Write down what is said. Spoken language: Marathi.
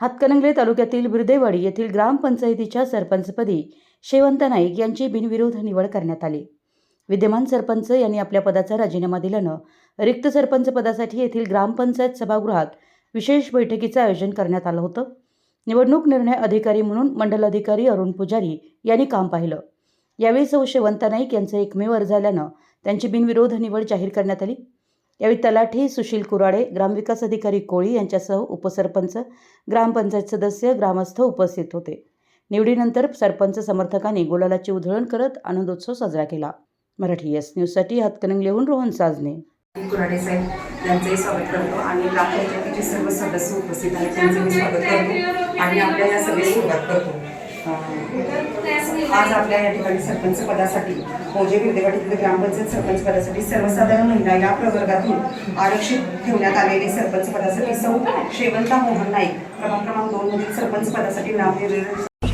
हातकणंगले तालुक्यातील बिरदेवाडी येथील ग्रामपंचायतीच्या सरपंचपदी शेवंत नाईक यांची बिनविरोध निवड करण्यात आली. विद्यमान सरपंच यांनी आपल्या पदाचा राजीनामा दिल्यानं रिक्त सरपंच पदासाठी येथील ग्रामपंचायत सभागृहात विशेष बैठकीचं आयोजन करण्यात आलं होतं. निवडणूक निर्णय अधिकारी म्हणून मंडल अधिकारी अरुण पुजारी यांनी काम पाहिलं. यावेळी सौ शेवंत नाईक यांचं एकमेव अर्ज झाल्यानं त्यांची बिनविरोध निवड जाहीर करण्यात आली. यावेळी तलाठी सुशील कुराडे ग्रामविकास अधिकारी कोळी यांच्यासह उपसरपंच ग्रामपंचायत सदस्य ग्रामस्थ उपस्थित होते. निवडीनंतर सरपंच समर्थकांनी गुलालाची उधळण करत आनंदोत्सव साजरा केला. मराठी एस न्यूजसाठी हातकणंगलेहून रोहन साजने. कुराडे साहेब यांचंही स्वागत करतो आणि ग्रामपंचायतीचे सर्व सदस्य उपस्थित आहेत त्यांचंही स्वागत करतो आणि आपल्या या सभेस सुरुवात करतो. आज आपल्या या ठिकाणी सरपंच पदासाठी मोजे विद्यापीठातील ग्रामपंचायत सरपंच पदासाठी सर्वसाधारण महिला या प्रवर्गातून आरक्षित ठेवण्यात आलेले सरपंच पदासाठी सौ शेवंता मोहन नाईक क्रमांक क्रमांक दोन मधील सरपंच पदासाठी नाव निर्णय